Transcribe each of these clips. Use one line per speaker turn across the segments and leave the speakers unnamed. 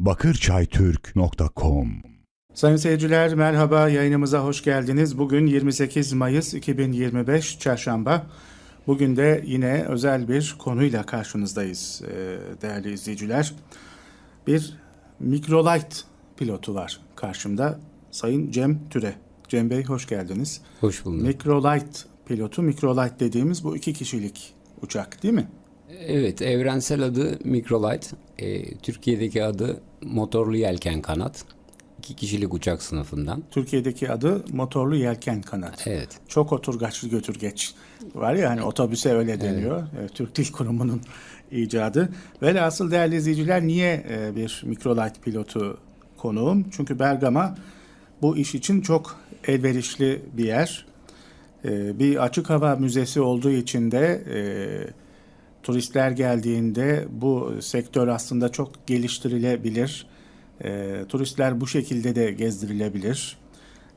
bakırçaytürk.com
Sayın seyirciler merhaba yayınımıza hoş geldiniz. Bugün 28 Mayıs 2025 Çarşamba. Bugün de yine özel bir konuyla karşınızdayız e, değerli izleyiciler. Bir Microlight pilotu var karşımda. Sayın Cem Türe. Cem Bey hoş geldiniz.
Hoş bulduk.
Microlight pilotu, Microlight dediğimiz bu iki kişilik uçak değil mi?
Evet, evrensel adı Microlight. Ee, Türkiye'deki adı motorlu yelken kanat. İki kişilik uçak sınıfından.
Türkiye'deki adı motorlu yelken kanat.
Evet.
Çok oturgaçlı götürgeç var ya hani otobüse öyle deniyor. Evet, Türk Dil Kurumu'nun icadı. Velhasıl değerli izleyiciler niye e, bir Microlight pilotu konuğum? Çünkü Bergama bu iş için çok elverişli bir yer. E, Bir açık hava müzesi olduğu için de e, turistler geldiğinde bu sektör aslında çok geliştirilebilir. E, turistler bu şekilde de gezdirilebilir.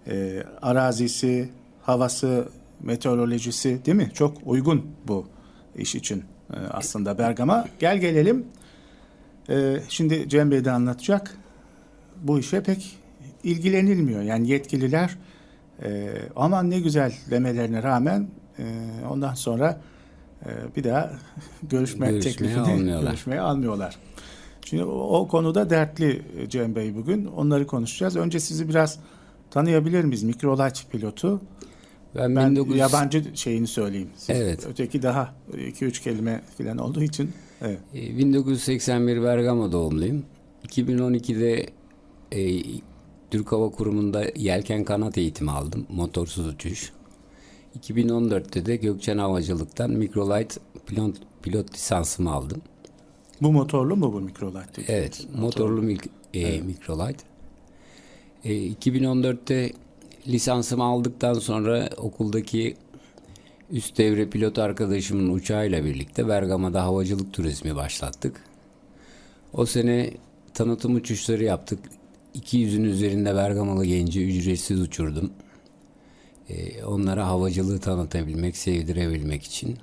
E, arazisi, havası, meteorolojisi değil mi? Çok uygun bu iş için e, aslında Bergama. Gel gelelim. E, şimdi Cem Bey de anlatacak. Bu işe pek ilgilenilmiyor. Yani yetkililer e, aman ne güzel demelerine rağmen e, ondan sonra e, bir daha görüşme
Görüşmeye
teklifini
almıyorlar.
görüşmeye almıyorlar. Şimdi o, konuda dertli Cem Bey bugün. Onları konuşacağız. Önce sizi biraz tanıyabilir miyiz? Mikrolight pilotu.
Ben,
Ben
19...
yabancı şeyini söyleyeyim. Siz
Evet.
Öteki daha 2-3 kelime falan olduğu için. Evet.
Ee, 1981 Bergama doğumluyum. 2012'de e, Türk Hava Kurumu'nda yelken kanat eğitimi aldım. Motorsuz uçuş. 2014'te de Gökçen Havacılık'tan Microlight pilot, pilot lisansımı aldım.
Bu motorlu mu bu dediğiniz?
Evet, motorlu mik- e, Microlight. E, 2014'te lisansımı aldıktan sonra okuldaki üst devre pilot arkadaşımın uçağıyla birlikte Bergama'da havacılık turizmi başlattık. O sene tanıtım uçuşları yaptık. 200'ün üzerinde Bergamalı genci ücretsiz uçurdum. E, onlara havacılığı tanıtabilmek, sevdirebilmek için.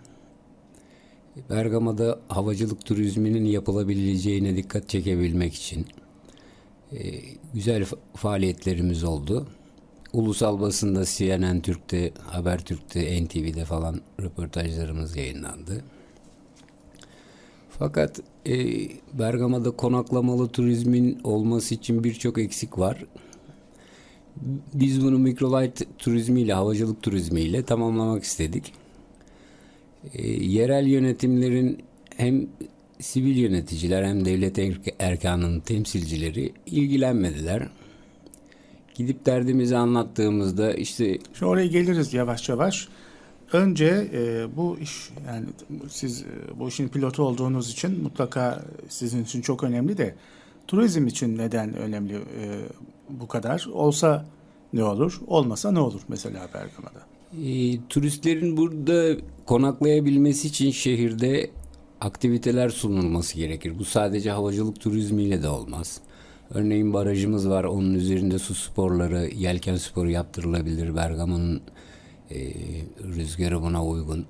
Bergama'da havacılık turizminin yapılabileceğine dikkat çekebilmek için e, güzel fa- faaliyetlerimiz oldu. Ulusal basında CNN Türk'te, Habertürk'te, NTV'de falan röportajlarımız yayınlandı. Fakat e, Bergama'da konaklamalı turizmin olması için birçok eksik var. Biz bunu Microlight turizmiyle, havacılık turizmiyle tamamlamak istedik. E, yerel yönetimlerin hem sivil yöneticiler hem devlet erk- erkanının temsilcileri ilgilenmediler. Gidip derdimizi anlattığımızda işte
Şimdi oraya geliriz yavaş yavaş. Önce e, bu iş yani siz e, bu işin pilotu olduğunuz için mutlaka sizin için çok önemli de turizm için neden önemli e, bu kadar? Olsa ne olur? Olmasa ne olur mesela Bergama'da?
e, turistlerin burada konaklayabilmesi için şehirde aktiviteler sunulması gerekir. Bu sadece havacılık turizmiyle de olmaz. Örneğin barajımız var. Onun üzerinde su sporları, yelken sporu yaptırılabilir. Bergama'nın e, rüzgarı buna uygun.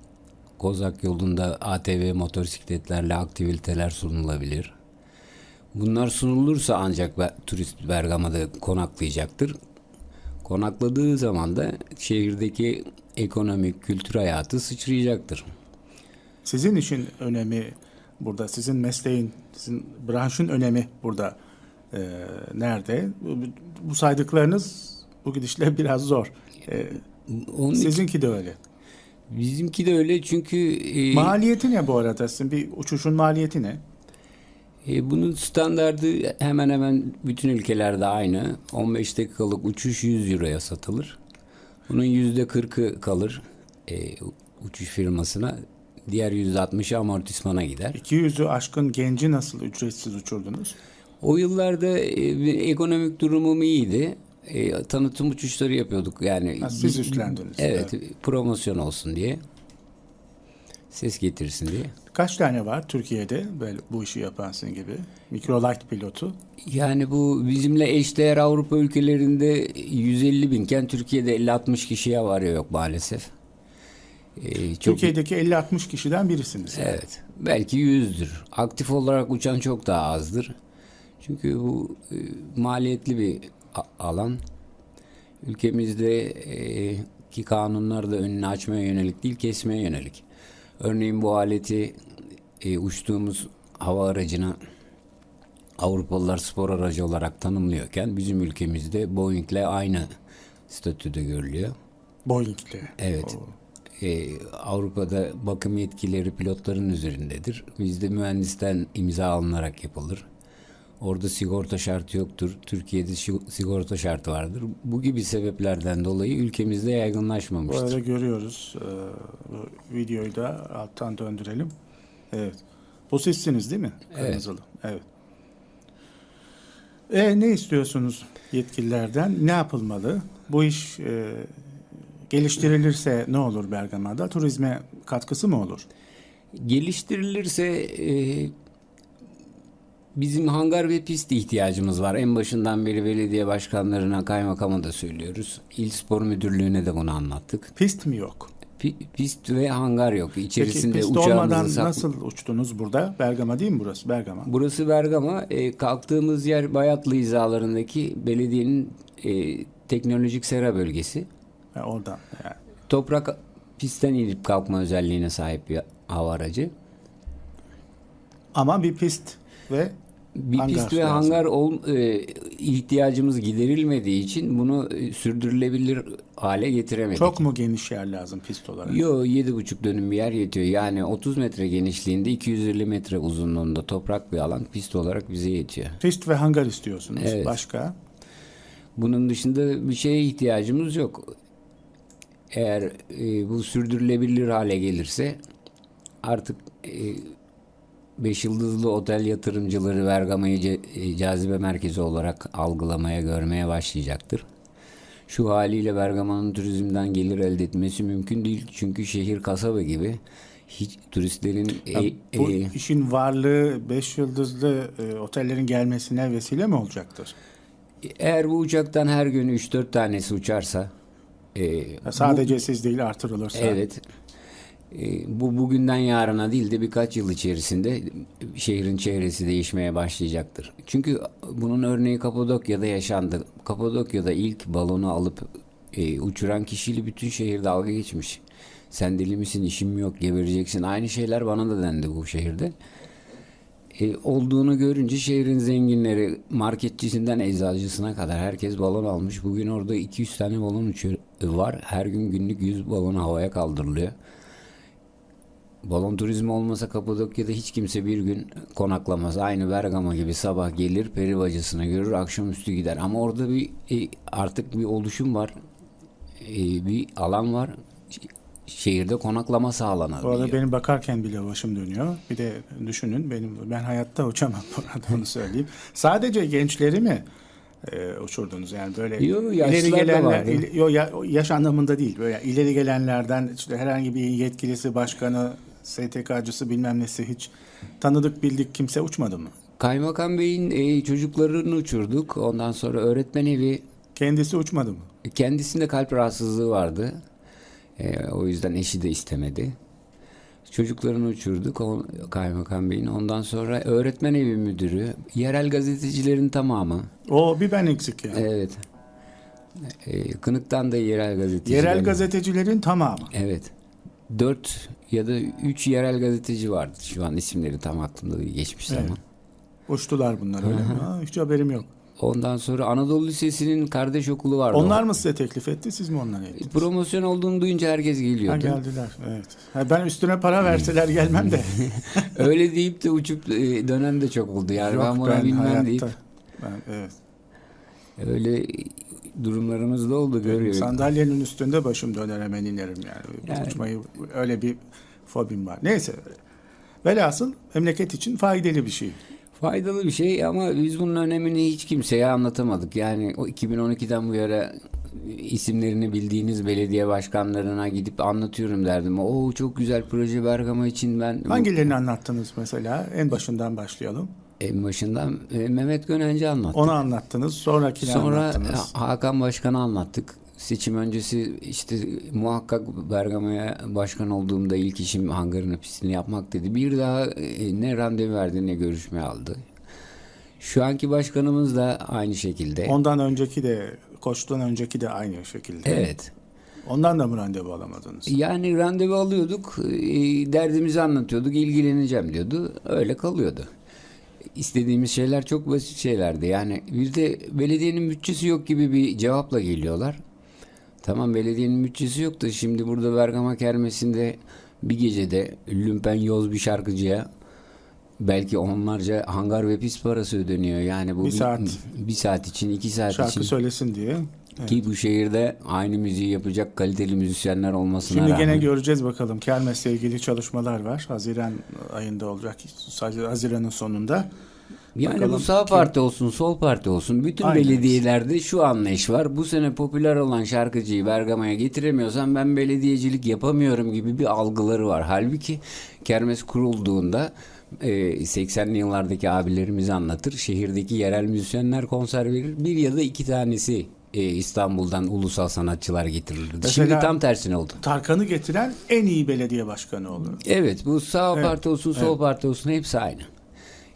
Kozak yolunda ATV motosikletlerle aktiviteler sunulabilir. Bunlar sunulursa ancak turist Bergama'da konaklayacaktır. Konakladığı zaman da şehirdeki ekonomik, kültür hayatı sıçrayacaktır.
Sizin işin önemi burada, sizin mesleğin, sizin branşın önemi burada e, nerede? Bu, bu saydıklarınız bu gidişle biraz zor. E,
Onun için
sizinki de öyle.
bizimki de öyle çünkü e,
Maliyeti ne bu arada? Sizin bir uçuşun maliyeti ne?
E, bunun standardı hemen hemen bütün ülkelerde aynı. 15 dakikalık uçuş 100 euroya satılır. Bunun yüzde 40'ı kalır e, uçuş firmasına. Diğer yüzde 60'ı amortismana gider.
200'ü aşkın genci nasıl ücretsiz uçurdunuz?
O yıllarda e, ekonomik durumum iyiydi. E, tanıtım uçuşları yapıyorduk yani.
Ha, siz üstlendiniz.
Evet, promosyon olsun diye. Ses getirsin diye.
Kaç tane var Türkiye'de böyle bu işi yapan sizin gibi? Mikrolight pilotu.
Yani bu bizimle eşdeğer Avrupa ülkelerinde 150 binken Türkiye'de 50-60 kişiye varıyor yok maalesef. Ee, çok
Türkiye'deki 50-60 kişiden birisiniz.
Evet. Belki yüzdür. Aktif olarak uçan çok daha azdır. Çünkü bu e, maliyetli bir alan. Ülkemizde e, ki kanunlar da önünü açmaya yönelik değil kesmeye yönelik. Örneğin bu aleti e, uçtuğumuz hava aracına Avrupalılar spor aracı olarak tanımlıyorken bizim ülkemizde Boeing'le aynı statüde görülüyor.
Boeing'le.
Evet. Ee, Avrupa'da bakım yetkileri pilotların üzerindedir. Bizde mühendisten imza alınarak yapılır. Orada sigorta şartı yoktur. Türkiye'de sigorta şartı vardır. Bu gibi sebeplerden dolayı ülkemizde
Bu
yaygınlaşmamıştır.
arada görüyoruz. Ee, bu videoyu da alttan döndürelim. Evet. Bu sizsiniz değil mi?
Evet.
Kırmızılı. Evet. E, ne istiyorsunuz yetkililerden? Ne yapılmalı? Bu iş e, geliştirilirse ne olur Bergama'da? Turizme katkısı mı olur?
Geliştirilirse e, bizim hangar ve pist ihtiyacımız var. En başından beri belediye başkanlarına, kaymakama da söylüyoruz. İl Spor Müdürlüğü'ne de bunu anlattık.
Pist mi yok?
Pi- Pist ve hangar yok.
Peki
İçerisinde
pist
uçağımızı
olmadan
sak-
nasıl uçtunuz burada? Bergama değil mi burası? Bergama.
Burası Bergama. E, kalktığımız yer Bayatlı hizalarındaki belediyenin e, teknolojik sera bölgesi.
Ha, oradan. Yani.
Toprak pistten inip kalkma özelliğine sahip bir hava aracı.
Ama bir pist ve
Bir
Hangar
pist ve
lazım.
hangar ol, e, ihtiyacımız giderilmediği için bunu e, sürdürülebilir hale getiremedik.
çok mu geniş yer lazım pist olarak?
Yo 7,5 dönüm bir yer yetiyor. Yani 30 metre genişliğinde 250 metre uzunluğunda toprak bir alan pist olarak bize yetiyor.
Pist ve hangar istiyorsunuz.
Evet.
Başka?
Bunun dışında bir şeye ihtiyacımız yok. Eğer e, bu sürdürülebilir hale gelirse artık 5 yıldızlı otel yatırımcıları Bergama'yı e, cazibe merkezi olarak algılamaya, görmeye başlayacaktır. Şu haliyle Bergama'nın turizmden gelir elde etmesi mümkün değil. Çünkü şehir kasaba gibi hiç turistlerin
Ya
e,
bu
e,
işin varlığı 5 yıldızlı e, otellerin gelmesine vesile mi olacaktır?
eğer bu uçaktan her gün 3-4 tanesi uçarsa e,
sadece siz değil artırılırsa.
Evet. E, bu bugünden yarına değil de birkaç yıl içerisinde şehrin çehresi değişmeye başlayacaktır. Çünkü bunun örneği Kapadokya'da yaşandı. Kapadokya'da ilk balonu alıp e, uçuran kişiyle bütün şehir dalga geçmiş. Sen deli misin, işim yok, gebereceksin. Aynı şeyler bana da dendi bu şehirde. E, olduğunu görünce şehrin zenginleri marketçisinden eczacısına kadar herkes balon almış. Bugün orada 200 tane balon uçuyor, var. Her gün günlük 100 balon havaya kaldırılıyor. Balon turizmi olmasa Kapadokya'da hiç kimse bir gün konaklamaz. Aynı Bergama gibi sabah gelir peri bacasını görür akşamüstü gider. Ama orada bir e, artık bir oluşum var. E, bir alan var. Şehirde konaklama sağlanabiliyor.
arada benim bakarken bile başım dönüyor. Bir de düşünün benim ben hayatta uçamam burada onu söyleyeyim. Sadece gençleri mi e, uçurdunuz yani böyle
Yo,
ileri gelenler il- yo, ya- yaş anlamında değil böyle ileri gelenlerden işte herhangi bir yetkilisi başkanı STK'cısı bilmem nesi hiç tanıdık bildik kimse uçmadı mı?
Kaymakam Bey'in e, çocuklarını uçurduk. Ondan sonra öğretmen evi
Kendisi uçmadı mı?
kendisinde kalp rahatsızlığı vardı. E, o yüzden eşi de istemedi. Çocuklarını uçurduk o, Kaymakam Bey'in. Ondan sonra öğretmen evi müdürü, yerel gazetecilerin tamamı.
O bir ben eksik yani.
Evet. E, Kınık'tan da yerel gazeteciler.
Yerel gazetecilerin tamamı.
Evet. Dört ya da üç yerel gazeteci vardı. Şu an isimleri tam aklımda değil geçmiş
Evet.
zaman.
Uçtular bunlar öyle mi? Ha, hiç haberim yok.
Ondan sonra Anadolu Lisesi'nin kardeş okulu vardı.
Onlar mı size teklif etti siz mi onlara ettiniz?
Promosyon olduğunu duyunca herkes
Ha,
geliyordu.
geldiler evet. Ha, ben üstüne para verseler gelmem de.
Öyle deyip de uçup e, dönen de çok oldu. Yani
Yok,
ben buna bilmem
hayatta-
deyip
Ben, evet.
öyle durumlarımız da oldu görüyoruz.
Sandalyenin üstünde başım döner hemen inerim yani.
Yani.
Uçmayı öyle bir fobim var. Neyse. Velhasıl memleket için faydalı bir şey.
Faydalı bir şey ama biz bunun önemini hiç kimseye anlatamadık. Yani o 2012'den bu yana isimlerini bildiğiniz belediye başkanlarına gidip anlatıyorum derdim. O çok güzel proje Bergama için ben
Hangilerini anlattınız mesela? En başından başlayalım.
En başından e, Mehmet Gönenci anlattı.
Onu anlattınız. Sonrakini
Sonra
anlattınız.
Hakan Başkan'a anlattık. Seçim öncesi işte muhakkak Bergama'ya başkan olduğumda ilk işim hangarını pistini yapmak dedi. Bir daha e, ne randevu verdi ne görüşme aldı. Şu anki başkanımız da aynı şekilde.
Ondan önceki de koçtan önceki de aynı şekilde.
Evet.
Ondan da mı randevu alamadınız?
Yani randevu alıyorduk, e, derdimizi anlatıyorduk, ilgileneceğim diyordu. Öyle kalıyordu. İstediğimiz şeyler çok basit şeylerdi. Yani bir de belediyenin bütçesi yok gibi bir cevapla geliyorlar. Tamam belediyenin bütçesi yok da şimdi burada Bergama Kermesi'nde bir gecede lümpen yoz bir şarkıcıya belki onlarca hangar ve pis parası ödeniyor. Yani bu
Bir saat.
bir saat için, iki saat
Şarkı
için.
söylesin diye.
Ki bu şehirde aynı müziği yapacak kaliteli müzisyenler olmasına
Şimdi
rağmen.
gene göreceğiz bakalım. Kermes'le ilgili çalışmalar var. Haziran ayında olacak. Haziran'ın sonunda.
Yani
Bakalım
bu sağ
kim-
parti olsun, sol parti olsun bütün
Aynen.
belediyelerde şu anlayış var. Bu sene popüler olan şarkıcıyı Bergama'ya getiremiyorsam ben belediyecilik yapamıyorum gibi bir algıları var. Halbuki kermes kurulduğunda e, 80'li yıllardaki abilerimiz anlatır. Şehirdeki yerel müzisyenler konser verir. Bir ya da iki tanesi e, İstanbul'dan ulusal sanatçılar getirilirdi.
Mesela-
Şimdi tam tersine oldu.
Tarkan'ı getiren en iyi belediye başkanı oldu.
Evet bu sağ
Evet,
parti olsun sol parti olsun hepsi aynı.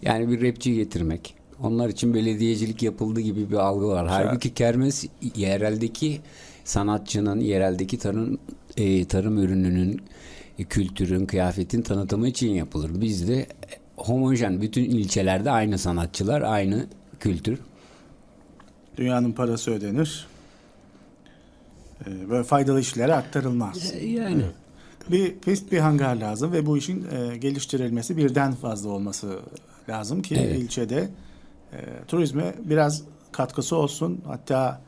Yani bir rapçi getirmek. Onlar için belediyecilik yapıldı gibi bir algı var. Halbuki kermes yereldeki sanatçının, yereldeki tarım e, tarım ürününün, e, kültürün, kıyafetin tanıtımı için yapılır. Bizde homojen bütün ilçelerde aynı sanatçılar, aynı kültür.
Dünyanın parası ödenir. Ee, Böyle faydalı işlere aktarılmaz.
Yani
Bir pist bir hangar lazım ve bu işin e, geliştirilmesi birden fazla olması lazım ki
Evet.
ilçede e, turizme biraz katkısı olsun. Hatta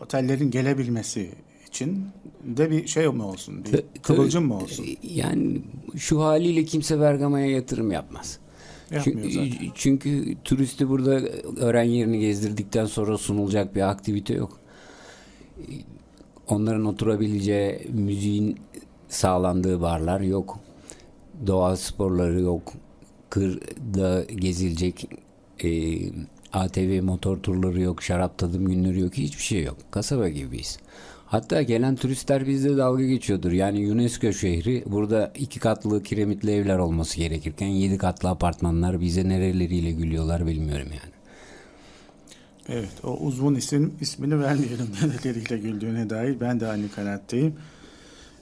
otellerin gelebilmesi için de bir şey mi olsun? Bir kıvılcım mı olsun?
Yani şu haliyle kimse Bergama'ya yatırım yapmaz.
Yapmıyor
çünkü,
zaten.
çünkü turisti burada öğren yerini gezdirdikten sonra sunulacak bir aktivite yok. Onların oturabileceği müziğin sağlandığı barlar yok. Doğa sporları yok. Kırda gezilecek e, ATV motor turları yok. Şarap tadım günleri yok. Hiçbir şey yok. Kasaba gibiyiz. Hatta gelen turistler bizde dalga geçiyordur. Yani UNESCO şehri burada iki katlı kiremitli evler olması gerekirken yedi katlı apartmanlar bize nereleriyle gülüyorlar bilmiyorum yani.
Evet, o uzun isim ismini vermeyelim nereleriyle güldüğüne dair. Ben de aynı kanaatteyim.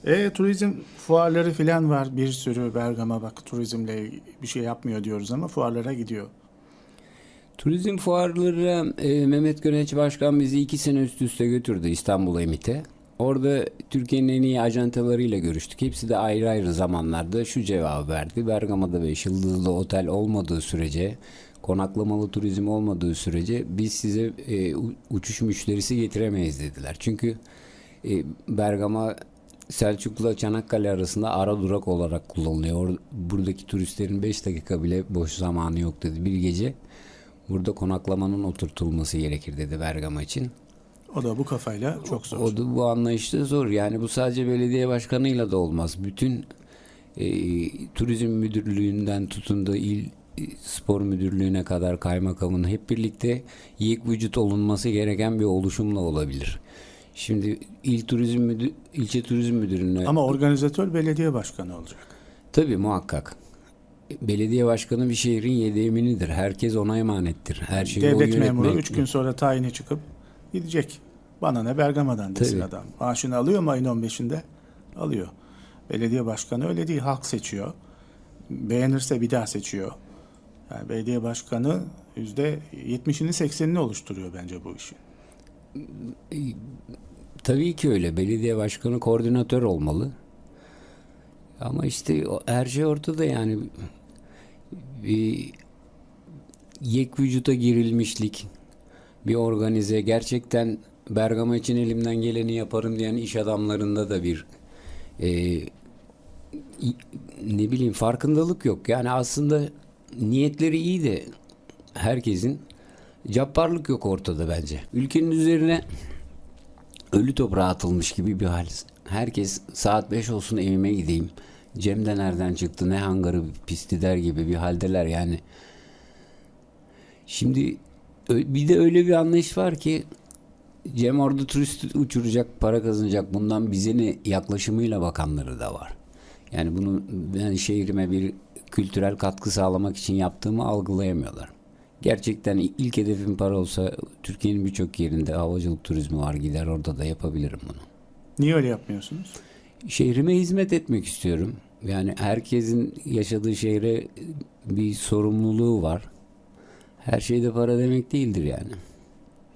E, turizm fuarları filan var bir sürü Bergama bak turizmle bir şey yapmıyor diyoruz ama fuarlara gidiyor.
Turizm fuarları e, Mehmet Göneç Başkan bizi iki sene üst üste götürdü İstanbul Emit'e. Orada Türkiye'nin en iyi ajantalarıyla görüştük. Hepsi de ayrı ayrı zamanlarda şu cevabı verdi. Bergama'da 5 yıldızlı otel olmadığı sürece, konaklamalı turizm olmadığı sürece biz size e, uçuş müşterisi getiremeyiz dediler. Çünkü e, Bergama Selçuklu Çanakkale arasında ara durak olarak kullanılıyor. Or- Buradaki turistlerin 5 dakika bile boş zamanı yok dedi. Bir gece burada konaklamanın oturtulması gerekir dedi Bergama için.
O da bu kafayla çok zor.
O da bu anlayışta zor. Yani bu sadece belediye başkanıyla da olmaz. Bütün e, turizm müdürlüğünden tutun da il e, spor müdürlüğüne kadar kaymakamın hep birlikte yiyik vücut olunması gereken bir oluşumla olabilir. Şimdi il turizm müdür, ilçe turizm müdürüne
Ama organizatör belediye başkanı olacak.
tabii muhakkak belediye başkanı bir şehrin yedeminidir. Herkes ona emanettir. Her şeyi o
Devlet memuru
yönetmek-
3 gün sonra tayini çıkıp gidecek. Bana ne Bergama'dan desin
Tabii.
adam. Maaşını alıyor mu ayın 15'inde? Alıyor. Belediye başkanı öyle değil. Halk seçiyor. Beğenirse bir daha seçiyor. Yani belediye başkanı yüzde 70'ini 80'ini oluşturuyor bence bu işin.
Tabii ki öyle. Belediye başkanı koordinatör olmalı. Ama işte o- her şey ortada yani. Bir yek vücuda girilmişlik, bir organize, gerçekten Bergama için elimden geleni yaparım diyen iş adamlarında da bir e, ne bileyim farkındalık yok. Yani aslında niyetleri iyi de herkesin cabbarlık yok ortada bence. Ülkenin üzerine ölü toprağa atılmış gibi bir hal. Herkes saat 5 olsun evime gideyim. Cem de nereden çıktı ne hangarı pisti der gibi bir haldeler yani. Şimdi bir de öyle bir anlayış var ki Cem orada turist uçuracak, para kazanacak. Bundan bize ne yaklaşımıyla bakanları da var. Yani bunu ben şehrime bir kültürel katkı sağlamak için yaptığımı algılayamıyorlar. Gerçekten ilk hedefim para olsa Türkiye'nin birçok yerinde havacılık turizmi var. Gider orada da yapabilirim bunu.
Niye öyle yapmıyorsunuz?
Şehrime hizmet etmek istiyorum. Yani herkesin yaşadığı şehre bir sorumluluğu var. Her şey de para demek değildir yani.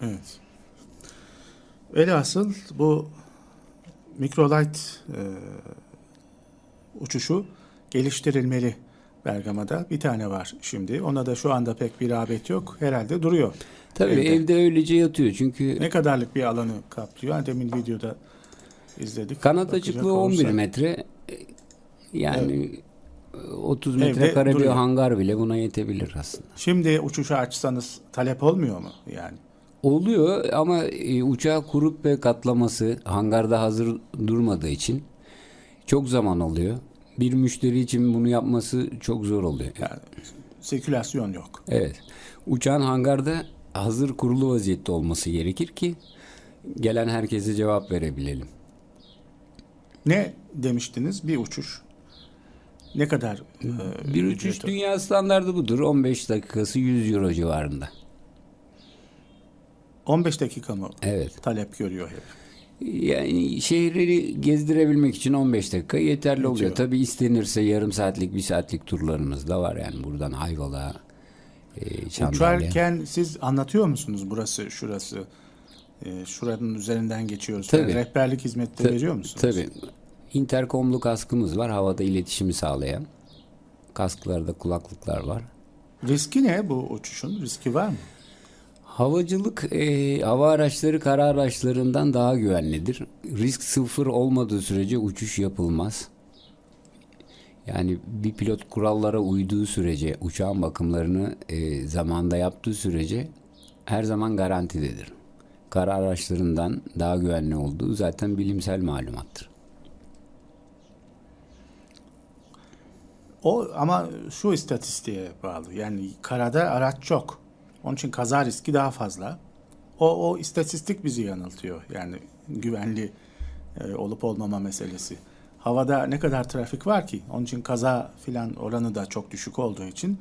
Evet. Velhasıl bu microlight e, uçuşu geliştirilmeli Bergama'da. Bir tane var şimdi. Ona da şu anda pek bir rağbet yok. Herhalde duruyor.
Tabii
Evde.
evde, öylece yatıyor. Çünkü
Ne kadarlık bir alanı kaplıyor? Demin videoda izledik.
kanat açıklığı 11
olursak.
metre. Yani 30
Evde
metrekare bir hangar bile buna yetebilir aslında.
Şimdi uçuşu açsanız talep olmuyor mu yani?
Oluyor ama e, uçağı kurup ve katlaması hangarda hazır durmadığı için çok zaman alıyor. Bir müşteri için bunu yapması çok zor oluyor.
Yani sirkülasyon yok.
Evet. Uçağın hangarda hazır kurulu vaziyette olması gerekir ki gelen herkese cevap verebilelim.
Ne demiştiniz? Bir uçuş. Ne kadar? e,
Bir uçuş dünya standardı budur. 15 dakikası 100 euro civarında.
15 dakika mı
Evet.
talep görüyor hep?
Yani şehri gezdirebilmek için 15 dakika yeterli oluyor.
Yetiyor.
Tabii istenirse yarım saatlik, bir saatlik turlarımız da var yani buradan Ayvalık'a, e, Çamlıca'ya.
Uçarken siz anlatıyor musunuz burası şurası? e, şuranın üzerinden geçiyoruz.
Tabii.
Yani rehberlik hizmeti
Ta-
veriyor musunuz?
Tabii. Interkomlu kaskımız var. Havada iletişimi sağlayan. Kasklarda kulaklıklar var.
Riski ne bu uçuşun? Riski var mı?
Havacılık e, hava araçları kara araçlarından daha güvenlidir. Risk sıfır olmadığı sürece uçuş yapılmaz. Yani bir pilot kurallara uyduğu sürece, uçağın bakımlarını e, zamanda yaptığı sürece her zaman garantidedir. Kara araçlarından daha güvenli olduğu zaten bilimsel malumattır.
O ama şu istatistiğe bağlı. Yani karada araç çok. Onun için kaza riski daha fazla. O, o istatistik bizi yanıltıyor. Yani güvenli e, olup olmama meselesi. Havada ne kadar trafik var ki? Onun için kaza filan oranı da çok düşük olduğu için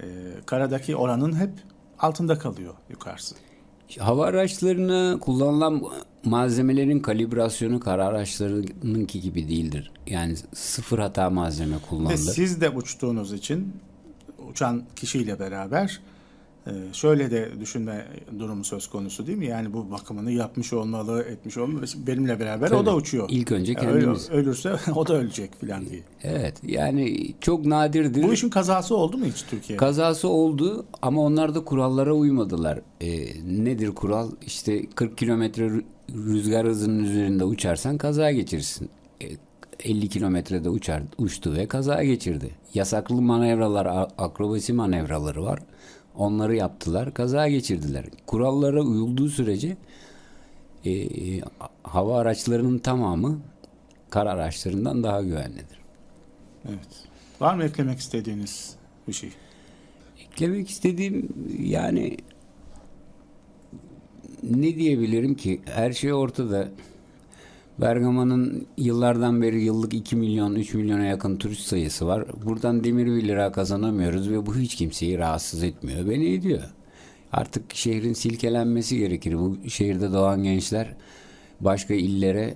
e, karadaki oranın hep altında kalıyor yukarısı.
Hava araçlarına kullanılan malzemelerin kalibrasyonu kara araçlarınınki gibi değildir. Yani sıfır hata malzeme
Ve
kullanılır.
siz de uçtuğunuz için uçan kişiyle beraber şöyle de düşünme durumu söz konusu değil mi? Yani bu bakımını yapmış olmalı, etmiş olmalı. Benimle beraber o
Tabii.
da uçuyor.
İlk önce kendimiz.
ölürse o da ölecek filan diye.
Evet yani çok nadirdir.
Bu işin kazası oldu mu hiç Türkiye'de?
Kazası oldu ama onlar da kurallara uymadılar. Ee, nedir kural? İşte 40 kilometre rü- rüzgar hızının üzerinde uçarsan kaza geçirirsin. Ee, 50 kilometrede uçar, uçtu ve kaza geçirdi. Yasaklı manevralar, akrobasi manevraları var. Onları yaptılar, kaza geçirdiler. Kurallara uyulduğu sürece e, e, hava araçlarının tamamı kara araçlarından daha güvenlidir.
Evet. Var mı eklemek istediğiniz bir şey?
Eklemek istediğim yani ne diyebilirim ki? Her şey ortada. Bergama'nın yıllardan beri yıllık 2 milyon 3 milyona yakın turist sayısı var. Buradan demir bir lira kazanamıyoruz ve bu hiç kimseyi rahatsız etmiyor. Beni ediyor. Artık şehrin silkelenmesi gerekir. Bu şehirde doğan gençler başka illere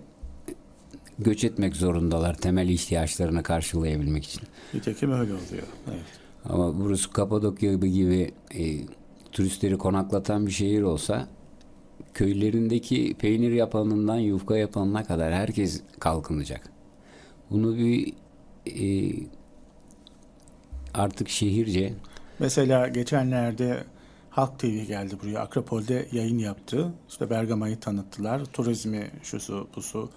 göç etmek zorundalar temel ihtiyaçlarını karşılayabilmek için.
Nitekim öyle oluyor. Evet.
Ama burası Kapadokya gibi, e, turistleri konaklatan bir şehir olsa köylerindeki peynir yapanından yufka yapanına kadar herkes kalkınacak. Bunu bir e, artık şehirce
Mesela geçenlerde Halk TV geldi buraya. Akropol'de yayın yaptı. İşte Bergama'yı tanıttılar. Turizmi, şusu, busu,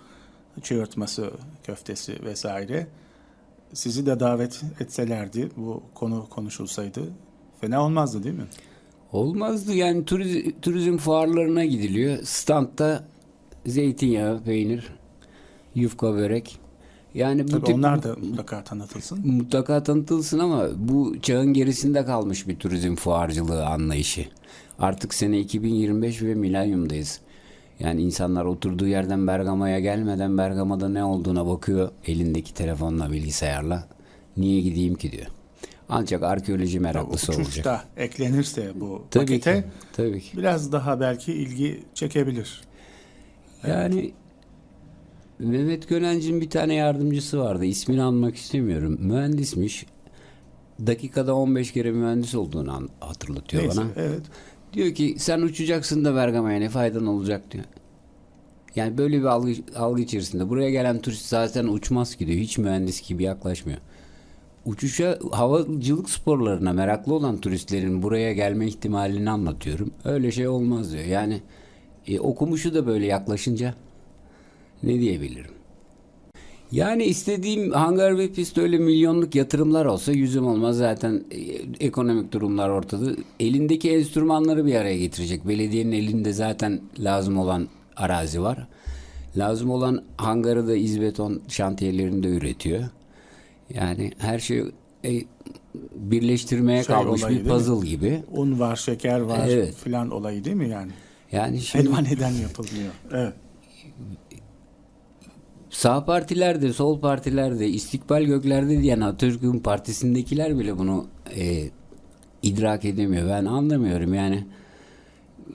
çığırtması, köftesi vesaire. Sizi de davet etselerdi, bu konu konuşulsaydı fena olmazdı değil mi?
Olmazdı. Yani turizm, turizm fuarlarına gidiliyor. Standta zeytinyağı, peynir, yufka, börek. Yani bu
Tabii
tip
onlar da mutlaka tanıtılsın.
mutlaka tanıtılsın ama bu çağın gerisinde kalmış bir turizm fuarcılığı anlayışı. Artık sene 2025 ve milenyumdayız. Yani insanlar oturduğu yerden Bergama'ya gelmeden Bergama'da ne olduğuna bakıyor elindeki telefonla bilgisayarla. Niye gideyim ki diyor. Ancak arkeoloji meraklısı
Uçuş
olacak.
da eklenirse bu
Tabii
pakete
ki. Tabii ki.
biraz daha belki ilgi çekebilir.
Yani Mehmet Gönenc'in bir tane yardımcısı vardı. İsmini anmak istemiyorum. Mühendismiş. Dakikada 15 kere mühendis olduğunu hatırlatıyor
Neyse,
bana.
evet.
Diyor ki sen uçacaksın da Bergama'ya ne faydan olacak diyor. Yani böyle bir algı, algı içerisinde. Buraya gelen turist zaten uçmaz ki diyor. Hiç mühendis gibi yaklaşmıyor. Uçuşa, havacılık sporlarına meraklı olan turistlerin buraya gelme ihtimalini anlatıyorum. Öyle şey olmaz diyor. Yani e, okumuşu da böyle yaklaşınca ne diyebilirim? Yani istediğim hangar ve pist öyle milyonluk yatırımlar olsa yüzüm olmaz zaten e, ekonomik durumlar ortada. Elindeki enstrümanları bir araya getirecek. Belediyenin elinde zaten lazım olan arazi var. Lazım olan hangarı da İzbeton şantiyelerinde üretiyor. Yani her şey e, birleştirmeye
Şey
kalmış
olayı
bir puzzle gibi.
Un var, şeker var
Evet.
filan olayı değil mi yani?
Yani şimdi
Helva neden yapılmıyor? Evet.
Sağ partilerde, sol partilerde, istikbal göklerde diyen Atatürk'ün partisindekiler bile bunu e, idrak edemiyor. Ben anlamıyorum yani.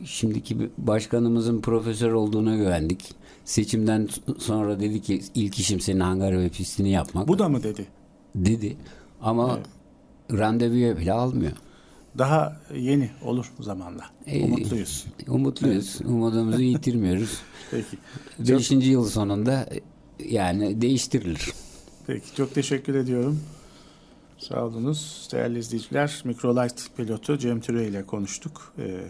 Şimdiki başkanımızın profesör olduğuna güvendik. Seçimden sonra dedi ki ilk işim senin hangar ve pistini yapmak
Bu da mı dedi?
Dedi. Ama randevuya bile almıyor.
Daha yeni olur zamanla.
Ee,
Umutluyuz.
Umutluyuz. Umudumuzu yitirmiyoruz.
Peki.
Beşinci yıl sonunda e, yani değiştirilir.
Peki çok teşekkür ediyorum. Sağ olunuz. Değerli izleyiciler, Microlight pilotu Cem Türe ile konuştuk. Ee,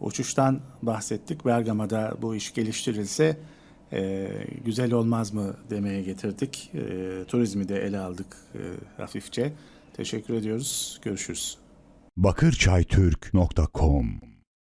uçuştan bahsettik. Bergama'da bu iş geliştirilse e, güzel olmaz mı demeye getirdik. E, turizmi de ele aldık e, hafifçe. Teşekkür ediyoruz. Görüşürüz.
bakırçaytürk.com